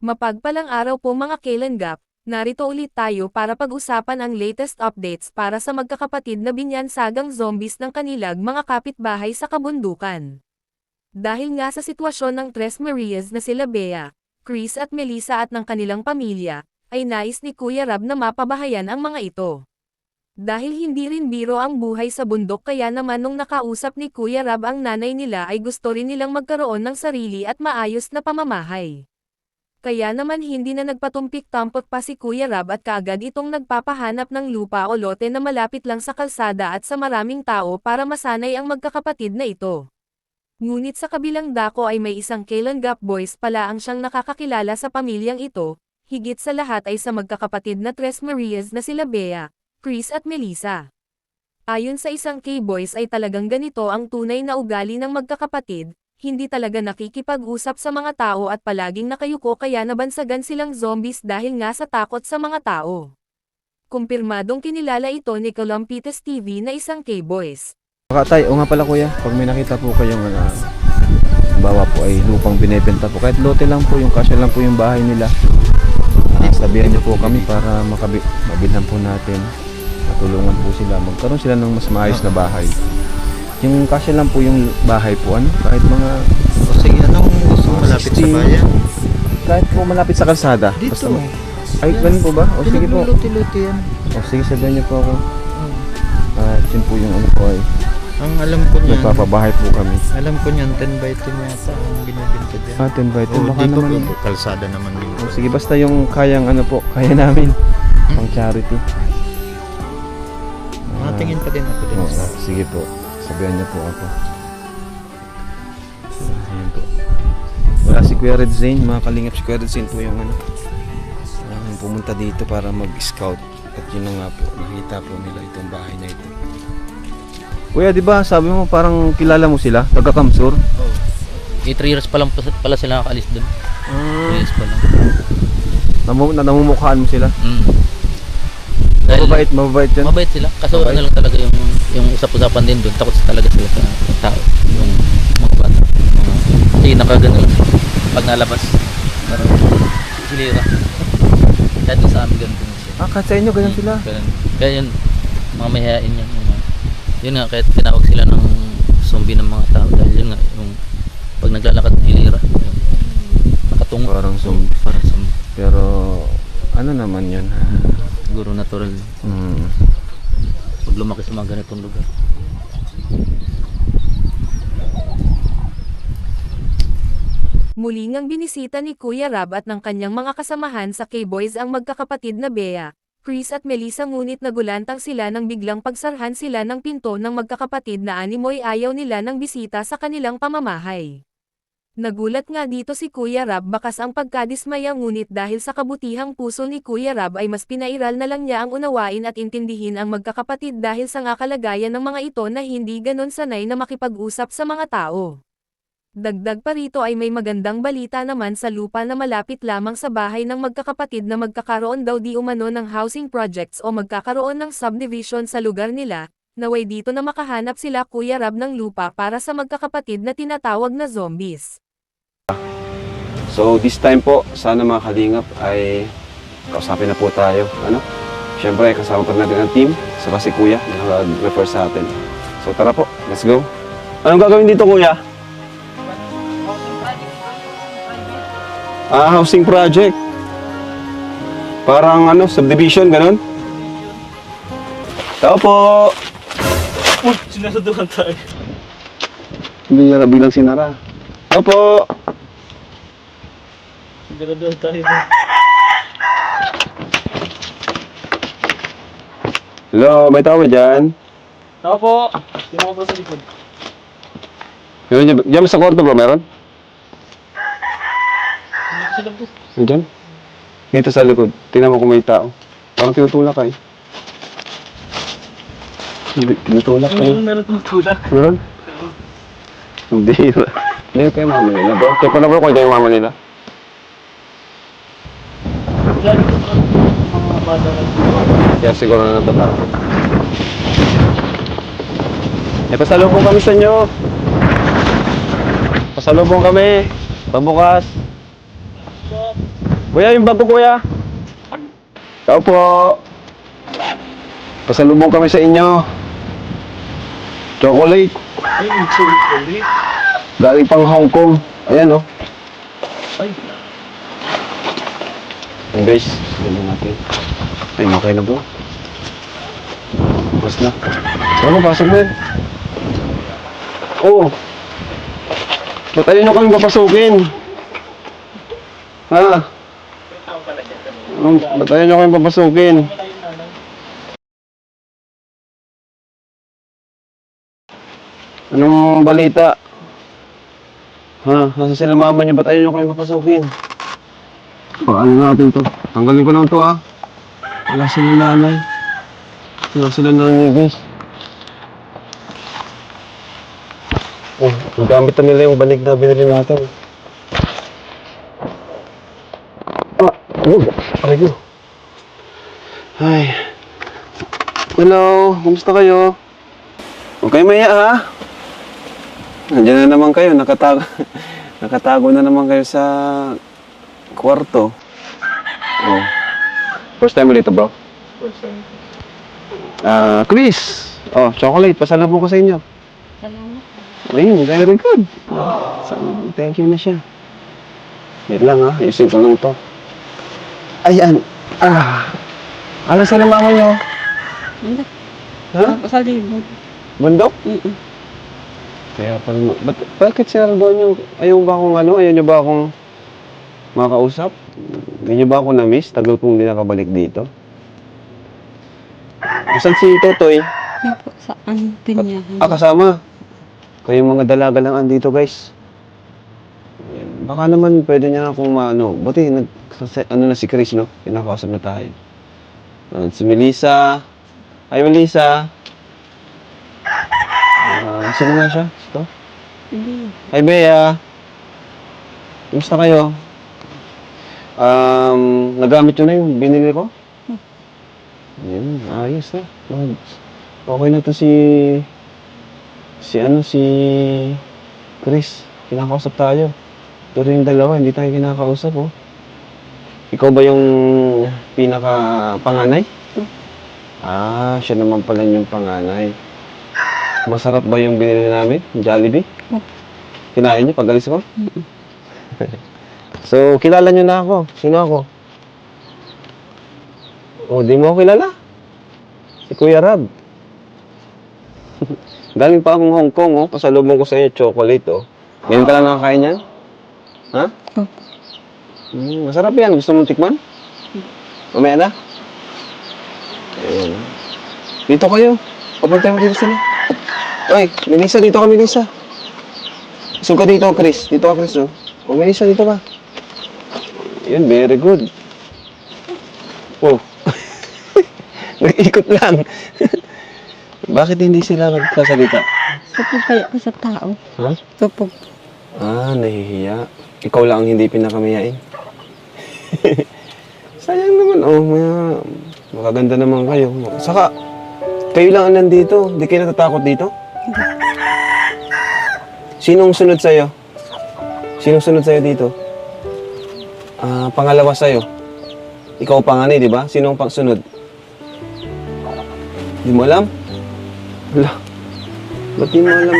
Mapagpalang araw po mga Kalenggap, narito ulit tayo para pag-usapan ang latest updates para sa magkakapatid na binyansagang zombies ng kanilag mga kapitbahay sa kabundukan. Dahil nga sa sitwasyon ng Tres Marias na sila Bea, Chris at Melissa at ng kanilang pamilya, ay nais ni Kuya Rab na mapabahayan ang mga ito. Dahil hindi rin biro ang buhay sa bundok kaya naman nung nakausap ni Kuya Rab ang nanay nila ay gusto rin nilang magkaroon ng sarili at maayos na pamamahay. Kaya naman hindi na nagpatumpik-tampot pa si Kuya Rab at kaagad itong nagpapahanap ng lupa o lote na malapit lang sa kalsada at sa maraming tao para masanay ang magkakapatid na ito. Ngunit sa kabilang dako ay may isang Kailan Gap Boys pala ang siyang nakakakilala sa pamilyang ito, higit sa lahat ay sa magkakapatid na Tres Marias na sila Bea, Chris at Melissa. Ayon sa isang K-Boys ay talagang ganito ang tunay na ugali ng magkakapatid, hindi talaga nakikipag-usap sa mga tao at palaging nakayuko kaya nabansagan silang zombies dahil nga sa takot sa mga tao. Kumpirmadong kinilala ito ni Columpites TV na isang K-Boys. Baka tay, o nga pala kuya, pag may nakita po kayong ano, bawa po ay lupang binebenta po, kahit lote lang po yung kasya lang po yung bahay nila. Ah, sabihan niyo po kami para makabi mabilhan po natin. Matulungan po sila, magkaroon sila ng mas maayos na bahay. Yung kasya lang po yung bahay po, ano, kahit mga, O sige, anong gusto mo malapit sa 60? bayan? kahit po malapit sa kalsada. Dito. Basta, ay, ganun po ba? O sige po. Pinagluluti-luti yan. O sige, sabihan niyo po ako. Oh. At yun po yung ano po ay, Ang alam ko niyan, nagpapabahay po kami. alam ko niyan, 10 by 10 yata ang binibinta dyan. Ah, 10 by 10, Oh, baka dito naman. po, kalsada naman din. Oh, sige, basta yung kayang ano po, kaya namin. Pang charity. Ah, Matingin pa din ako din oo, sa... sige po. Sabihan niyo po ako. Ayan po. Wala si Kuya Red Zane, mga kalingap si Kuya Red Zane po yung ano. yung pumunta dito para mag-scout. At yun na nga po, nakita po nila itong bahay na ito. Kuya, di ba sabi mo parang kilala mo sila? Taga Kamsur? Eh, 3 years pa lang pa- pala sila nakaalis doon. 3 Ah, years pa lang. namu na namumukhaan mo sila? Mm. Dahil Mababait, mababait yan. mabait sila. Kaso Mabait. ano lang talaga yung, yung usap-usapan din doon. Takot talaga sila sa, tao. Yung mga bata. Mga, kasi nakagano. Pag nalabas. Parang silira. Kahit sa amin ganun din siya. Ah, kahit sa inyo, ganyan sila. Ganun. Kaya yun, mga mahihain yan. Mga- yun nga, kahit tinawag sila ng zombie ng mga tao. Dahil yun nga, yung pag naglalakad hilira. Yung, nakatungo. Parang zombie. Parang zombie. Pero, ano naman yun? Siguro natural. Hmm. Pag lumaki sa mga ganitong lugar. Muli ngang binisita ni Kuya Rab at ng kanyang mga kasamahan sa K-Boys ang magkakapatid na Bea, Chris at Melissa ngunit nagulantang sila nang biglang pagsarhan sila ng pinto ng magkakapatid na animoy ayaw nila ng bisita sa kanilang pamamahay. Nagulat nga dito si Kuya Rab bakas ang pagkadismaya ngunit dahil sa kabutihang puso ni Kuya Rab ay mas pinairal na lang niya ang unawain at intindihin ang magkakapatid dahil sa nga kalagayan ng mga ito na hindi ganon sanay na makipag-usap sa mga tao. Dagdag pa rito ay may magandang balita naman sa lupa na malapit lamang sa bahay ng magkakapatid na magkakaroon daw di umano ng housing projects o magkakaroon ng subdivision sa lugar nila, naway dito na makahanap sila Kuya Rab ng lupa para sa magkakapatid na tinatawag na zombies. So, this time po, sana mga kalingap ay kausapin na po tayo. Ano? Siyempre, kasama pa natin ang team, saka si Kuya, na nag-refer sa atin. So, tara po, let's go. Anong gagawin dito, Kuya? Ah, housing project. Parang ano, subdivision, ganun? Tao po! Uy, sinasaduhan tayo. Hindi na biglang sinara. Tao po! Sinasaduhan tayo. Hello, may tao ba dyan? Ako po. Sino ko po sa likod? Meron dyan, dyan sa kwarto ba meron? Sino po? Nandyan? Dito sa likod. Tingnan mo kung may tao. Parang tinutulak ka eh. Hindi, tinutulak ka eh. Ano meron tumutulak? Meron? Hindi. Hindi kayo mama nila bro. Check ko na bro kung ito yung mama nila. Lalo mga bata Kaya siguro na natatakot. Eh, pasalubong kami sa inyo. Pasalubong kami. Pabukas. Kuya, yung bago kuya. Tao po. Pasalubong kami sa inyo. Chocolate. Ay, chocolate. Galing pang Hong Kong. Ayan oh. Ay. Ayan guys, ganda natin. Ay, okay na po. Bas na. Ano, pasok na yan. Oo. Ba't ayun nyo kami papasukin? Ha? Ba't ayun nyo kami papasukin? Anong balita? Ha? Nasa sila mama niya, ba't ayun nyo kami papasukin? Paano natin to? Tanggalin ko lang to ah. Wala sila nanay. Wala sila nanay guys. Oh, nagamit na nila yung banig na binili natin. Ah, ano? Aray ko. Ay. Hello, kumusta kayo? Kayo maya ha. Nandiyan na naman kayo, nakatago. nakatago na naman kayo sa kwarto. Oh. First time dito, bro? Ah, Chris. Oh, chocolate. Pasalubong ko sa inyo. Salamat. Ayun, very good. So, thank you na siya. Wait lang ha, ayusin ko lang to. Ayan. Ah. Alam sa mama niyo? Hindi. Ha? Sa libog. Bundok? Mm-mm. Kaya pala, ba't, bakit sir doon yung, ayaw ba akong ano, ayaw niyo ba akong makausap? Hindi niyo ba ako na-miss? Tagal kong hindi nakabalik dito. Saan si Totoy? Yan po, saan pinyahan? Ah, kasama. Kayong mga dalaga lang andito, guys. Yan. Baka naman pwede niya akong maano. Buti, nag, ano na si Chris, no? Kinakausap na tayo. Si Melissa. Hi, Melissa. Ah, sino nga siya? Ito? Hindi. Hi, Bea. Kumusta kayo? Um, nagamit nyo na yung binili ko? Yan, ayos na. Mag- Okay na to si... Si ano, si... Chris. Kinakausap tayo. Pero yung dalawa, hindi tayo kinakausap, oh. Ikaw ba yung pinaka panganay? Ah, siya naman pala yung panganay. Masarap ba yung binili namin? Jollibee? Kinain niyo pag alis ko? So, kilala niyo na ako. Sino ako? Oh, di mo ako kilala? Si Kuya Rab. Galing pa akong Hong Kong, oh. Pasalubong ko sa inyo chocolate, oh. Ngayon ka lang nakakain yan? Ha? Mm, masarap yan. Gusto mong tikman? Mamaya na? Ayun. Dito kayo. Papunta mo dito sila. Oy, Melissa, dito ka, Melissa. Gusto ka dito, Chris. Dito ka, Chris, oh. O, Melissa, dito ka. Yun, very good. Oh. Nag-ikot lang. Bakit hindi sila nagsasalita? Supog kaya ko sa tao. Ha? Supog. Ah, nahihiya. Ikaw lang ang hindi pinakamayain. Sayang naman, oh. Maya, makaganda naman kayo. Saka, kayo lang ang nandito. Hindi kayo natatakot dito? Sinong sunod sa'yo? Sinong sunod sa'yo dito? Ah, pangalawa sa'yo. Ikaw panganay, di ba? Sinong pang sunod? Di mo alam? Wala. Ba't di mo alam?